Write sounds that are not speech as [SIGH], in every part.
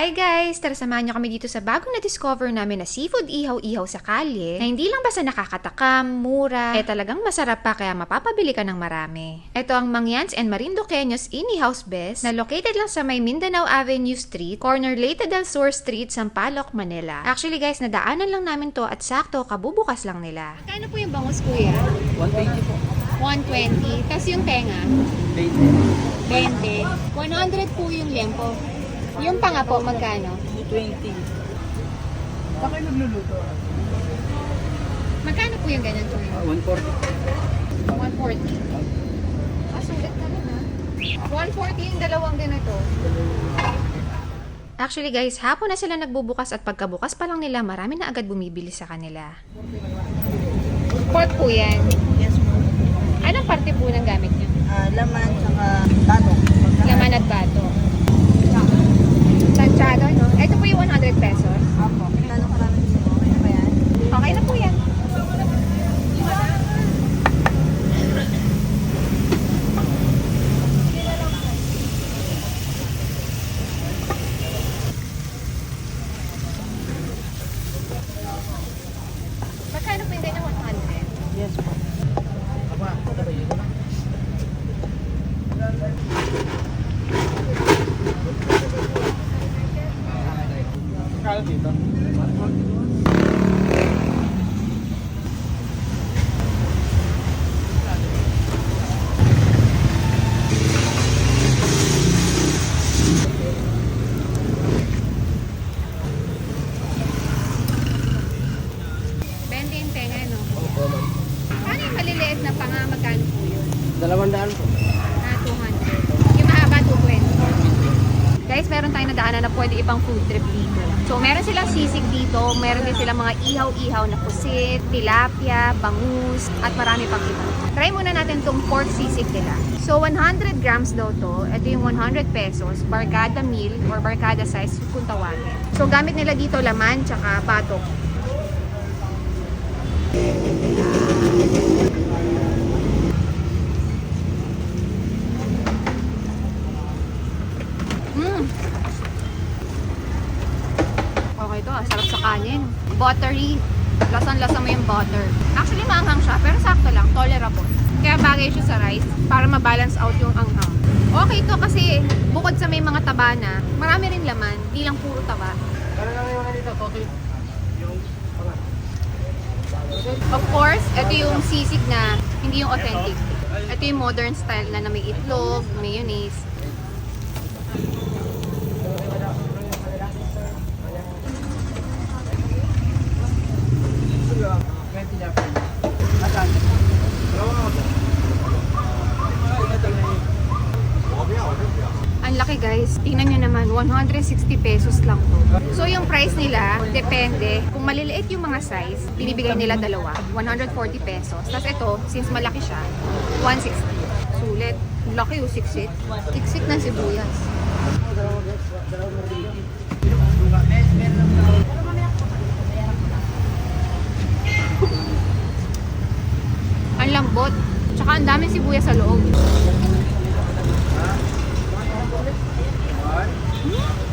Hi guys! Tara samahan niyo kami dito sa bagong na-discover namin na seafood ihaw-ihaw sa kalye na hindi lang basta nakakatakam, mura, eh talagang masarap pa kaya mapapabili ka ng marami. Ito ang Mangyans and Marinduqueños Ini House Best na located lang sa may Mindanao Avenue Street, corner Leyte del Sur Street, Sampaloc, Manila. Actually guys, nadaanan lang namin to at sakto kabubukas lang nila. Kano po yung bangus kuya? 120 po. 120. Tapos yung tenga? 20. 20. 100 po yung lempo. Yung panga po, magkano? 220. Baka nagluluto. Magkano po yung ganyan po? Ah, 140. 140. Ah, sulit na rin ah. 140 yung dalawang ganito. Actually guys, hapon na sila nagbubukas at pagkabukas pa lang nila, marami na agad bumibili sa kanila. Pork po yan. Yes po. Anong parte po ng gamit niyo? Ah, laman tsaka bato. Laman at bato. Tansyado, no? Ito po yung 100 pesos. Apo. Kano karami gusto mo? Okay na ba yan? Okay na po yan. Magkano po yung ganyan 100? Yes po. Kala dito? Bende yung tenga, no? Paano yung maliliit na panga? Magkano po yun? Dalawang daan po. Ah, 200. Yung mahaba, 220. Guys, meron tayong nadaanan na pwede ipang food trip dito. So, meron silang sisig dito. Meron din silang mga ihaw-ihaw na pusit, tilapia, bangus, at marami pang iba. Try muna natin tong pork sisig nila. So, 100 grams daw to. Ito yung 100 pesos. Barkada meal or barkada size kung tawagin. So, gamit nila dito laman tsaka batok. Okay to, ah. sarap sa kanin. Buttery. Lasan-lasa mo yung butter. Actually, maanghang siya, pero sakto lang, tolerable. Kaya bagay siya sa rice para ma-balance out yung anghang. Okay to kasi bukod sa may mga taba na, marami rin laman, di lang puro taba. Kala lang yung dito, panga. Of course, ito yung sisig na hindi yung authentic. Ito yung modern style na, na may itlog, mayonnaise. Twenty na po. Asan? Ang laki guys. Tingnan nyo naman, 160 pesos lang to. So yung price nila, depende. Kung maliliit yung mga size, binibigay nila dalawa. 140 pesos. Tapos ito, since malaki siya, 160. Sulit. Laki yung siksik. Siksik na sibuyas. Ang lambot. Tsaka ang daming sibuyas sa loob.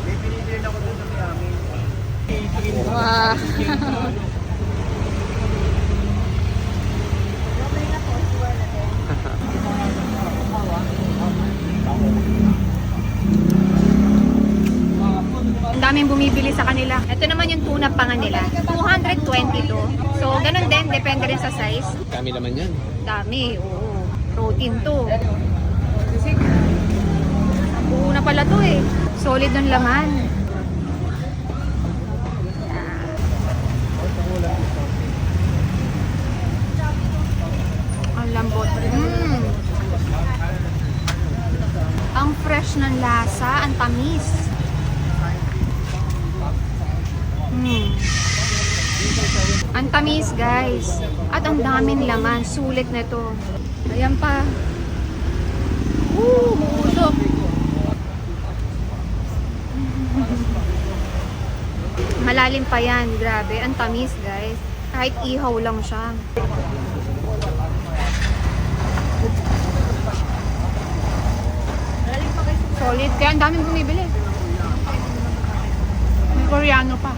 May pinibili ako doon sa may amin. [LAUGHS] Ang daming bumibili sa kanila. Ito naman yung tuna panga nila. 220 to. So, ganun din. Depende rin sa size. Kami naman yan. Dami, oo. Protein to. Buo na pala to eh. Solid ng laman. Ang lambot. Mm. Ang fresh ng lasa, ang tamis. Mm. Ang tamis, guys. At ang daming laman. Sulit na to. Ayan pa. Woo! Muusok. Malalim pa yan. Grabe. Ang tamis, guys. Kahit ihaw lang siya. Solid. Kaya ang daming bumibili. May koreano pa.